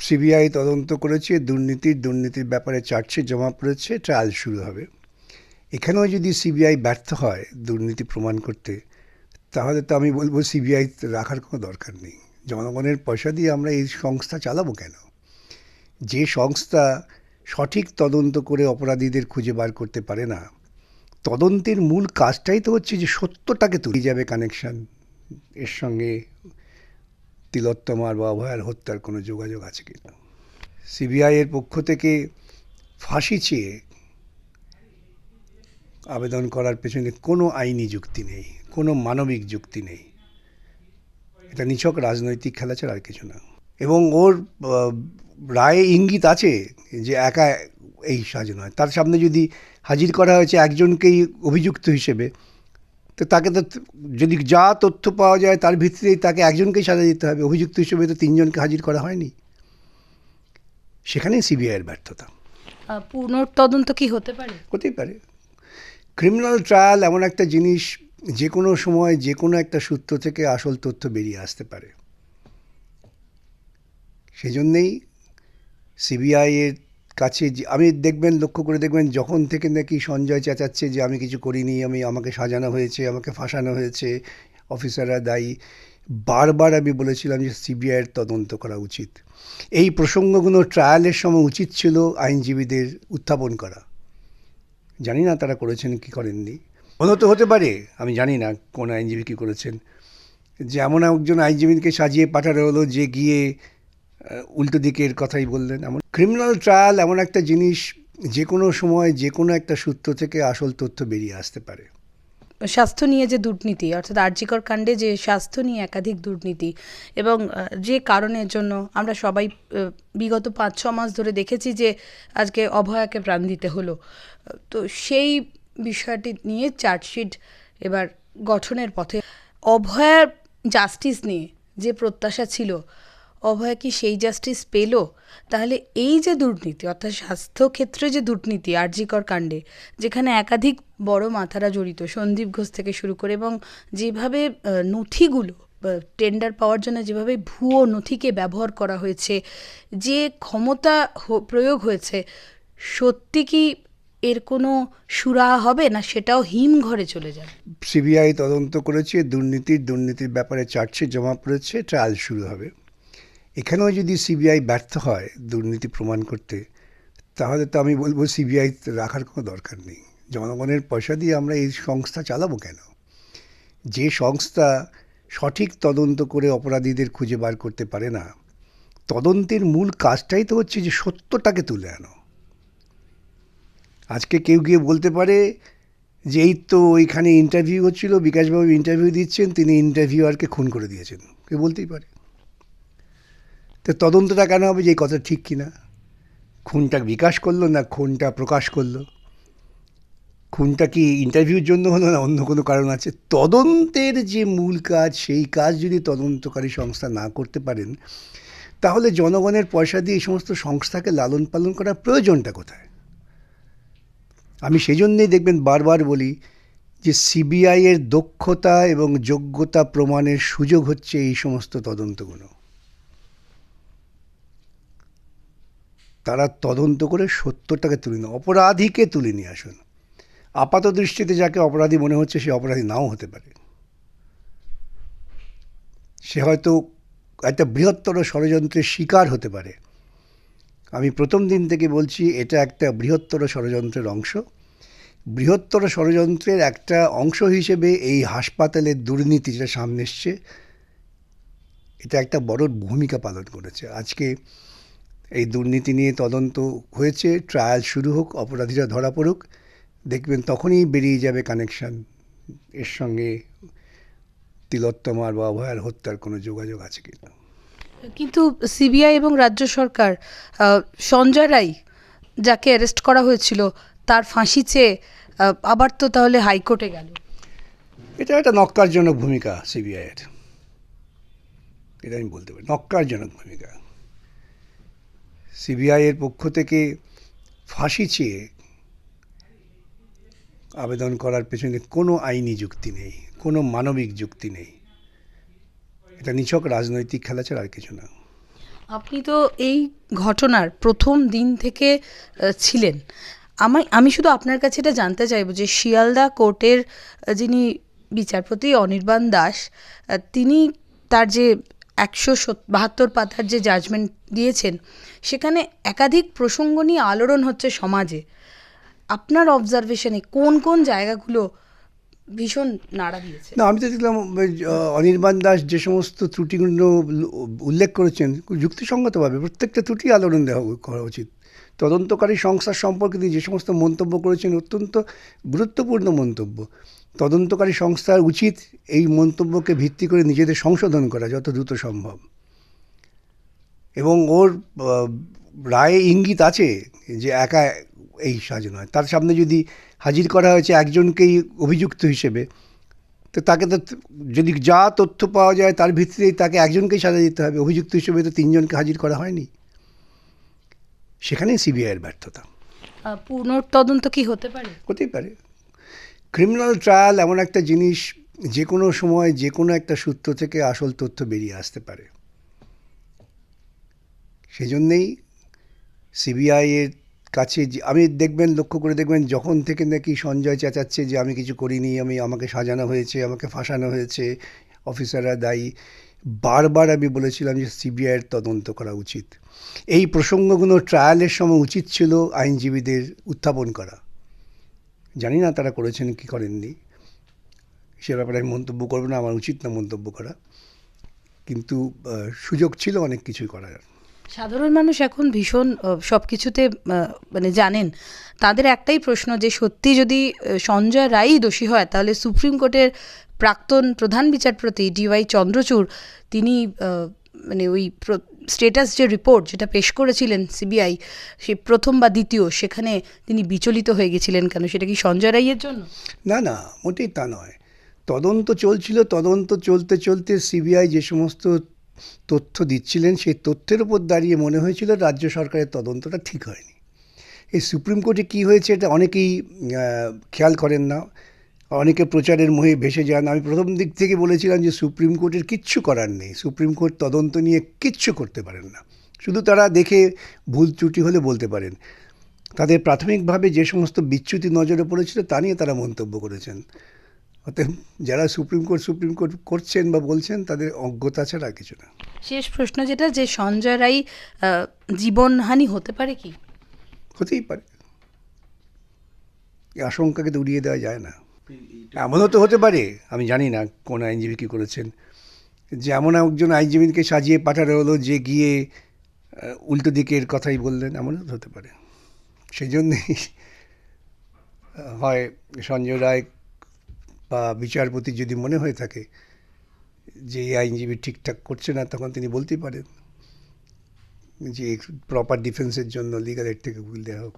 CBI তদন্ত করেছে, দুর্নীতির দুর্নীতির ব্যাপারে চার্জশিট জমা পড়েছে, ট্রায়াল শুরু হবে। এখানেও যদি সিবিআই ব্যর্থ হয় দুর্নীতি প্রমাণ করতে, তাহলে তো আমি বলব সিবিআই রাখার কোনো দরকার নেই। জনগণের পয়সা দিয়ে আমরা এই সংস্থা চালাবো কেন? যে সংস্থা সঠিক তদন্ত করে অপরাধীদের খুঁজে বার করতে পারে না, তদন্তের মূল কাজটাই তো হচ্ছে যে সত্যটাকে তুলে যাবে কানেকশন এর সঙ্গে তিলোত্তমার বা অভয়ার হত্যার কোনো যোগাযোগ আছে কি? না সিবিআই এর পক্ষ থেকে ফাঁসি চেয়ে আবেদন করার পেছনে কোনো আইনি যুক্তি নেই, কোনো মানবিক যুক্তি নেই। এটা নিছক রাজনৈতিক খেলা ছাড়া আর কিছু না। এবং ওর রায়ে ইঙ্গিত আছে যে একা এই সাজা নয়। তার সামনে যদি হাজির করা হয়েছে একজনকেই অভিযুক্ত হিসেবে তো তাকে তো যদি যা তথ্য পাওয়া যায় তার ভিত্তিতেই তাকে একজনকেই সাজা দিতে হবে। অভিযুক্ত হিসেবে তো তিনজনকে হাজির করা হয়নি। সেখানেই সিবিআইয়ের ব্যর্থতা। পুনর্তদন্ত কি হতে পারে? হতেই পারে। ক্রিমিনাল ট্রায়াল এমন একটা জিনিস যে কোনো সময় যে কোনো একটা সূত্র থেকে আসল তথ্য বেরিয়ে আসতে পারে। সেজন্যেই সিবিআই এর কাছে আমি দেখবেন, লক্ষ্য করে দেখবেন, যখন থেকে নাকি সঞ্জয় চেঁচাচ্ছে যে আমি কিছু করিনি, আমি, আমাকে সাজানো হয়েছে, আমাকে ফাঁসানো হয়েছে, অফিসাররা দায়ী, বারবার আমি বলেছিলাম যে সিবিআইয়ের তদন্ত করা উচিত। এই প্রসঙ্গগুলো ট্রায়ালের সময় উচিত ছিল আইনজীবীদের উত্থাপন করা। জানি না তারা করেছেন কি করেননি। মনে তো হতে পারে, আমি জানি না কোন আইনজীবী কী করেছেন। যে এমন একজন আইনজীবীকে সাজিয়ে পাঠানো হলো যে গিয়ে উল্টো দিকের কথাই বললেন। এমন ক্রিমিনাল ট্রায়াল এমন একটা জিনিস যে কোনো সময় যে কোনো একটা সূত্র থেকে আসল তথ্য বেরিয়ে আসতে পারে। স্বাস্থ্য নিয়ে যে দুর্নীতি, অর্থাৎ আর্জিকর কাণ্ডে যে স্বাস্থ্য নিয়ে একাধিক দুর্নীতি এবং যে কারণের জন্য আমরা সবাই বিগত পাঁচ, ছ মাস ধরে দেখেছি যে আজকে অভয়াকে প্রাণ দিতে হলো। তো সেই বিষয়টি নিয়ে চার্জশিট এবার গঠনের পথে। অভয়ার জাস্টিস নিয়ে যে প্রত্যাশা ছিল অভয়া কি সেই জাস্টিস পেল? তাহলে এই যে দুর্নীতি, অর্থাৎ স্বাস্থ্যক্ষেত্রে যে দুর্নীতি, আরজিকর কাণ্ডে, যেখানে একাধিক বড় মাথারা জড়িত, সন্দীপ ঘোষ থেকে শুরু করে এবং যেভাবে নথিগুলো টেন্ডার পাওয়ার জন্য যেভাবে ভুয়ো নথিকে ব্যবহার করা হয়েছে, যে ক্ষমতা প্রয়োগ হয়েছে, সত্যি কি এর কোনো সুরা হবে না সেটাও হিম ঘরে চলে যাবে? সিবিআই তদন্ত করেছে, দুর্নীতির দুর্নীতির ব্যাপারে চার্জশিট জমা পড়েছে ট্রায়াল শুরু হবে। এখানেও যদি সিবিআই ব্যর্থ হয় দুর্নীতি প্রমাণ করতে, তাহলে তো আমি বলব সিবিআই রাখার কোনো দরকার নেই। জনগণের পয়সা দিয়ে আমরা এই সংস্থা চালাবো কেন? যে সংস্থা সঠিক তদন্ত করে অপরাধীদের খুঁজে বার করতে পারে না, তদন্তের মূল কাজটাই তো হচ্ছে যে সত্যটাকে তুলে আনো। আজকে কেউ গিয়ে বলতে পারে যে এই তো ওইখানে ইন্টারভিউ হচ্ছিল, বিকাশবাবু ইন্টারভিউ দিচ্ছেন, তিনি ইন্টারভিউয়ারকে খুন করে দিয়েছেন। কেউ বলতেই পারে। তো তদন্তটা কেন হবে যে কথা ঠিক কিনা? খুনটা বিকাশ করল না খুনটা প্রকাশ করল? খুনটা কি ইন্টারভিউর জন্য হলো না অন্য কোনো কারণ আছে? তদন্তের যে মূল কাজ, সেই কাজ যদি তদন্তকারী সংস্থা না করতে পারেন, তাহলে জনগণের পয়সা দিয়ে এই সমস্ত সংস্থাকে লালন পালন করার প্রয়োজনটা কোথায়? আমি সেই জন্যেই দেখবেন বারবার বলি যে সিবিআইয়ের দক্ষতা এবং যোগ্যতা প্রমাণের সুযোগ হচ্ছে এই সমস্ত তদন্তগুলো। তারা তদন্ত করে সত্যটাকে তুলে নিয়ে অপরাধীকে তুলে নিয়ে আসুন। আপাত দৃষ্টিতে যাকে অপরাধী মনে হচ্ছে, সে অপরাধী নাও হতে পারে। সে হয়তো একটা বৃহত্তর ষড়যন্ত্রের শিকার হতে পারে। আমি প্রথম দিন থেকে বলছি, এটা একটা বৃহত্তর ষড়যন্ত্রের অংশ। বৃহত্তর ষড়যন্ত্রের একটা অংশ হিসেবে এই হাসপাতালের দুর্নীতি যেটা সামনে এসছে, এটা একটা বড় ভূমিকা পালন করেছে। আজকে এই দুর্নীতি নিয়ে তদন্ত হয়েছে ট্রায়াল শুরু হোক অপরাধীরা ধরা পড়ুক দেখবেন তখনই বেরিয়ে যাবে কানেকশন এর সঙ্গে তিলোত্তমার বা অভয়ার হত্যার কোনো যোগাযোগ আছে কিনা কিন্তু সিবিআই এবং রাজ্য সরকার সঞ্জয় রায় যাকে অ্যারেস্ট করা হয়েছিল তার ফাঁসি চেয়ে আবার তো তাহলে হাইকোর্টে গেল। এটা একটা নক্কারজনক ভূমিকা সিবিআইয়ের এটা আমি বলতে পারি নক্কারজনক ভূমিকা। সিবিআইয়ের পক্ষ থেকে ফাঁসি চেয়ে আবেদন করার পেছনে কোনো আইনি যুক্তি নেই, কোনো মানবিক যুক্তি নেই। এটা নিছক রাজনৈতিক খেলা ছাড়া আর কিছু না। আপনি তো এই ঘটনার প্রথম দিন থেকে ছিলেন। আমায়, আমি শুধু আপনার কাছে এটা জানতে চাইব যে শিয়ালদা কোর্টের যিনি বিচারপতি অনির্বাণ দাস তিনি তার যে একশো বাহাত্তর পাতার যে জাজমেন্ট দিয়েছেন, সেখানে একাধিক প্রসঙ্গ নিয়ে আলোড়ন হচ্ছে সমাজে। আপনার অবজারভেশনে কোন কোন জায়গাগুলো ভীষণ নাড়া দিয়েছে? না, আমি তো দেখলাম অনির্বাণ দাস যে সমস্ত ত্রুটিগুলো উল্লেখ করেছেন, যুক্তিসঙ্গতভাবে প্রত্যেকটা ত্রুটি আলোড়ন দেওয়া করা উচিত। তদন্তকারী সংস্থার সম্পর্কে তিনি যে সমস্ত মন্তব্য করেছেন, অত্যন্ত গুরুত্বপূর্ণ মন্তব্য। তদন্তকারী সংস্থার উচিত এই মন্তব্যকে ভিত্তি করে নিজেদের সংশোধন করা যত দ্রুত সম্ভব। এবং ওর রায়ে ইঙ্গিত আছে যে একা এই সাজ নয়। তার সামনে যদি হাজির করা হয়েছে একজনকেই অভিযুক্ত হিসেবে তো তাকে তো যদি যা তথ্য পাওয়া যায় তার ভিত্তিতেই তাকে একজনকেই সাজা দিতে হবে। অভিযুক্ত হিসেবে তো তিনজনকে হাজির করা হয়নি। সেখানেই সিবিআইয়ের ব্যর্থতা। পুনর্তদন্ত কি হতে পারে? হতেই পারে। ক্রিমিনাল ট্রায়াল এমন একটা জিনিস যে কোনো সময় যে কোনো একটা সূত্র থেকে আসল তথ্য বেরিয়ে আসতে পারে। সেজন্যেই সিবিআইয়ের কাছে আমি দেখবেন, লক্ষ্য করে দেখবেন, যখন থেকে নাকি সঞ্জয় চেঁচাচ্ছে যে, আমি কিছু করিনি, আমি, আমাকে সাজানো হয়েছে, আমাকে ফাঁসানো হয়েছে, অফিসাররা দায়ী, বারবার আমি বলেছিলাম যে সিবিআইয়ের তদন্ত করা উচিত। এই প্রসঙ্গগুলো ট্রায়ালের সময় উচিত ছিল আইনজীবীদের উত্থাপন করা। জানি না তারা করেছেন কি করেননি। সে ব্যাপারে আমি মন্তব্য করব না, আমার উচিত না মন্তব্য করা। কিন্তু সুযোগ ছিল অনেক কিছুই করার। সাধারণ মানুষ এখন ভীষণ সব কিছুতে মানে জানেন। তাদের একটাই প্রশ্ন যে, সত্যি যদি সঞ্জয় রায়ই দোষী হয়, তাহলে সুপ্রিম কোর্টের প্রাক্তন প্রধান বিচারপতি ডিওয়াই চন্দ্রচূড়, তিনি মানে ওই স্টেটাস যে রিপোর্ট যেটা পেশ করেছিলেন সিবিআই সে প্রথম বা দ্বিতীয়, সেখানে তিনি বিচলিত হয়ে গেছিলেন কেন? সেটা কি সঞ্জয় রায়ের জন্য? না না, মোটেই তা নয়। তদন্ত চলছিল, তদন্ত চলতে চলতে সিবিআই যে সমস্ত তথ্য দিচ্ছিলেন, সেই তথ্যের উপর দাঁড়িয়ে মনে হয়েছিল রাজ্য সরকারের তদন্তটা ঠিক হয়নি। এই সুপ্রিম কোর্টে কী হয়েছে এটা অনেকেই খেয়াল করেন না। অনেকে প্রচারের মোহে ভেসে যান। আমি প্রথম দিক থেকে বলেছিলাম যে সুপ্রিম কোর্টের কিচ্ছু করার নেই। সুপ্রিম কোর্ট তদন্ত নিয়ে কিচ্ছু করতে পারেন না। শুধু তারা দেখে ভুল ত্রুটি হলে বলতে পারেন। তাদের প্রাথমিকভাবে যে সমস্ত বিচ্যুতি নজরে পড়েছিল তা নিয়ে তারা মন্তব্য করেছেন। অতএব যারা সুপ্রিম কোর্ট সুপ্রিম কোর্ট করছেন বা বলছেন তাদের অজ্ঞতা ছাড়া কিছু না। শেষ প্রশ্ন যেটা যে সঞ্জয় রায় জীবনহানি হতে পারে কি? হতেই পারে। আশঙ্কাকে তো উড়িয়ে দেওয়া যায় না। এমনও তো হতে পারে, আমি জানি না কোন আইনজীবী কী করেছেন, যে এমন একজন আইনজীবীকে সাজিয়ে পাঠানো হলো, যে গিয়ে উল্টো দিকের কথাই বললেন, এমনও হতে পারে। সেই জন্যেই হয় সঞ্জয় রায় বা বিচারপতি যদি মনে হয়ে থাকে যে এই আইনজীবী ঠিকঠাক করছে না, তখন তিনি বলতেই পারেন যে প্রপার ডিফেন্সের জন্য লিগাল এড থেকে ভুল দেওয়া হোক।